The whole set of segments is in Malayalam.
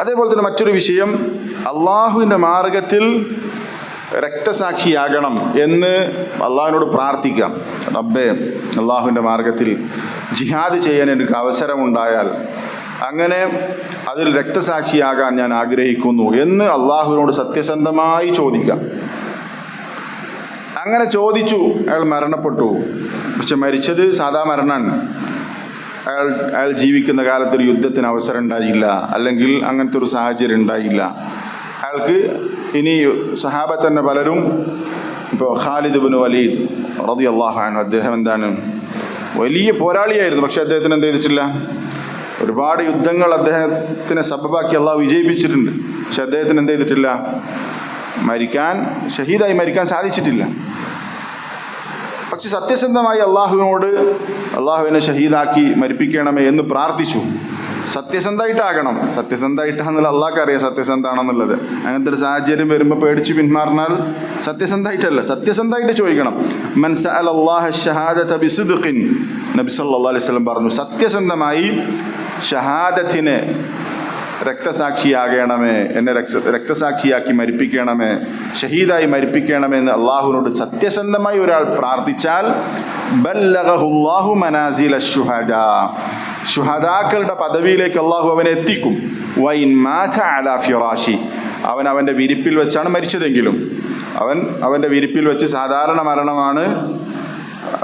അതേപോലെ തന്നെ മറ്റൊരു വിഷയം അള്ളാഹുവിന്റെ മാർഗത്തിൽ രക്തസാക്ഷിയാകണം എന്ന് അള്ളാഹുവിനോട് പ്രാർത്ഥിക്കാം. റബ്ബേ അള്ളാഹുവിന്റെ മാർഗത്തിൽ ജിഹാദ് ചെയ്യാൻ എനിക്ക് അവസരമുണ്ടായാൽ അങ്ങനെ അതിൽ രക്തസാക്ഷിയാകാൻ ഞാൻ ആഗ്രഹിക്കുന്നു എന്ന് അള്ളാഹുവിനോട് സത്യസന്ധമായി ചോദിക്കാം. അങ്ങനെ ചോദിച്ചു അയാൾ മരണപ്പെട്ടു. പക്ഷെ മരിച്ചത് സാധാ മരണമാണ്. അയാൾ അയാൾ ജീവിക്കുന്ന കാലത്ത് ഒരു യുദ്ധത്തിന് അവസരം ഉണ്ടായില്ല. അല്ലെങ്കിൽ അങ്ങനത്തെ ഒരു സാഹചര്യം ഉണ്ടായില്ല. അയാൾക്ക് ഇനി സഹാബ തന്നെ പലരും ഇപ്പോൾ ഖാലിദ് ബിൻ വലീദ് റതി അള്ളാഹാണ് അദ്ദേഹം എന്താണ് വലിയ പോരാളിയായിരുന്നു. പക്ഷെ അദ്ദേഹത്തിന് എന്ത് ചെയ്തിട്ടില്ല? ഒരുപാട് യുദ്ധങ്ങൾ അദ്ദേഹത്തിനെ സബബാക്കി അള്ളാഹ് വിജയിപ്പിച്ചിട്ടുണ്ട്. പക്ഷെ അദ്ദേഹത്തിന് എന്ത് ചെയ്തിട്ടില്ല? മരിക്കാൻ ഷഹീദായി മരിക്കാൻ സാധിച്ചിട്ടില്ല. പക്ഷെ സത്യസന്ധമായി അള്ളാഹുവിനോട് അള്ളാഹുവിനെ ഷഹീദാക്കി മരിപ്പിക്കണമേ എന്ന് പ്രാർത്ഥിച്ചു. സത്യസന്ധമായിട്ടാകണം. സത്യസന്ധമായിട്ടാണെന്നുള്ള അള്ളാഹ്ക്ക് അറിയാം സത്യസന്ധാണെന്നുള്ളത് അങ്ങനത്തെ ഒരു സാഹചര്യം വരുമ്പോൾ പേടിച്ച് പിന്മാറിനാൽ സത്യസന്ധമായിട്ടല്ല. സത്യസന്ധമായിട്ട് ചോദിക്കണം. നബി സല്ലല്ലാഹു അലൈഹി വസല്ലം പറഞ്ഞു. സത്യസന്ധമായി ഷഹാദത്തിനെ രക്തസാക്ഷിയാകണമേ. എന്നെ രക്ത രക്തസാക്ഷിയാക്കി മരിപ്പിക്കണമേ. ഷഹീദായി മരിപ്പിക്കണമേ എന്ന് അള്ളാഹുവിനോട് സത്യസന്ധമായി ഒരാൾ പ്രാർത്ഥിച്ചാൽ ബല്ലഗഹുല്ലാഹു മനാസിൽ ഷുഹദ. ഷുഹദാക്കളുടെ പദവിയിലേക്ക് അള്ളാഹു അവനെ എത്തിക്കും. അലാ അവൻ അവന്റെ വിരിപ്പിൽ വെച്ചാണ് മരിച്ചതെങ്കിലും. അവൻ അവന്റെ വിരിപ്പിൽ വെച്ച് സാധാരണ മരണമാണ്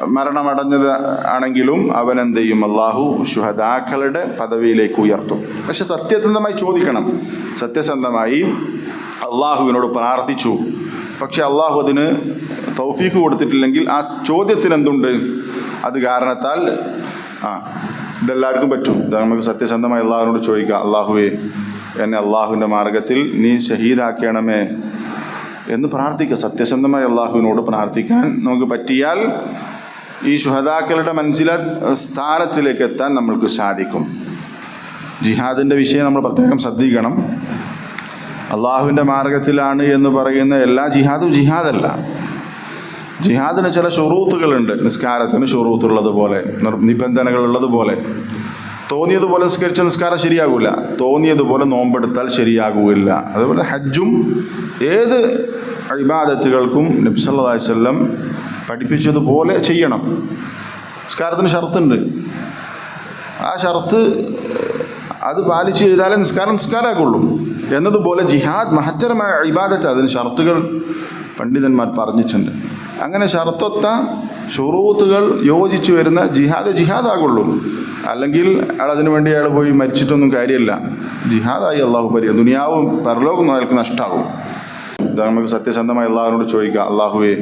മരണമടഞ്ഞത് ആണെങ്കിലും അവൻ എന്ത് ചെയ്യും? അള്ളാഹു ശുഹദാക്കളുടെ പദവിയിലേക്ക് ഉയർത്തും. പക്ഷെ സത്യസന്ധമായി ചോദിക്കണം. സത്യസന്ധമായി അള്ളാഹുവിനോട് പ്രാർത്ഥിച്ചു. പക്ഷെ അള്ളാഹു അതിന് തൗഫീക്ക് കൊടുത്തിട്ടില്ലെങ്കിൽ ആ ചോദ്യത്തിന് എന്തുണ്ട്? അത് കാരണത്താൽ ആ ഇതെല്ലാവർക്കും പറ്റും. ഇത് നമുക്ക് സത്യസന്ധമായി അള്ളാഹുവിനോട് ചോദിക്കാം. അള്ളാഹുവേ എന്നെ അള്ളാഹുവിന്റെ മാർഗത്തിൽ നീ ഷഹീദാക്കണമേ എന്ന് പ്രാർത്ഥിക്കുക സത്യസന്ധമായി അള്ളാഹുവിനോട് പ്രാർത്ഥിക്കാൻ നമുക്ക് പറ്റിയാൽ ഈ ശുഹദാക്കളുടെ മനസ്സില സ്ഥാനത്തിലേക്ക് എത്താൻ നമ്മൾക്ക് സാധിക്കും. ജിഹാദിന്റെ വിഷയം നമ്മൾ പ്രത്യേകം ശ്രദ്ധിക്കണം. അള്ളാഹുവിന്റെ മാർഗത്തിലാണ് എന്ന് പറയുന്ന എല്ലാ ജിഹാദും ജിഹാദല്ല. ജിഹാദിന് ചില ഷുറൂത്തുകളുണ്ട്. നിസ്കാരത്തിന് ഷുറൂത്തുള്ളതുപോലെ നിബന്ധനകളുള്ളതുപോലെ. തോന്നിയതുപോലെ നിസ്കരിച്ച നിസ്കാരം ശരിയാകില്ല തോന്നിയതുപോലെ നോമ്പെടുത്താൽ ശരിയാകില്ല അതുപോലെ ഹജ്ജും ഏത് ഇബാദത്തുകൾക്കും നബ്സല്ലാ വല്ലം പഠിപ്പിച്ചതുപോലെ ചെയ്യണം. നിസ്കാരത്തിന് ഷർത്തുണ്ട്. ആ ഷർത്ത് അത് പാലിച്ച് ചെയ്താലേ നിസ്കാരം നിസ്കാരമാക്കുള്ളൂ. എന്നതുപോലെ ജിഹാദ് മഹത്തരമായ ഇബാദത്ത് അതിന് ഷർത്തുകൾ പണ്ഡിതന്മാർ പറഞ്ഞിട്ടുണ്ട്. അങ്ങനെ ഷർത്തൊത്ത ഷുറൂത്തുകൾ യോജിച്ചു വരുന്ന ജിഹാദ് ജിഹാദാകുള്ളൂ. അല്ലെങ്കിൽ അയാൾ അതിനു വേണ്ടി അയാൾ പോയി മരിച്ചിട്ടൊന്നും കാര്യമില്ല. ജിഹാദായി അള്ളാഹു പരി ദുനിയാവും പരലോകം അയാൾക്ക് നഷ്ടമാകും നമുക്ക് സത്യസന്ധമായി അള്ളാഹുവിനോട് ചോദിക്കുക അള്ളാഹുവേ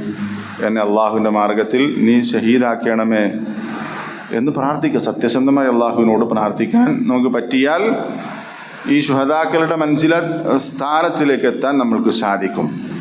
എന്നെ അള്ളാഹുവിന്റെ മാർഗത്തിൽ നീ ഷഹീദാക്കണമേ എന്ന് പ്രാർത്ഥിക്കുക. സത്യസന്ധമായി അള്ളാഹുവിനോട് പ്രാർത്ഥിക്കാൻ നമുക്ക് പറ്റിയാൽ ഈ ശുഹദാക്കളുടെ മനസ്സിലെ സ്ഥാനത്തിലേക്ക് എത്താൻ നമ്മൾക്ക് സാധിക്കും.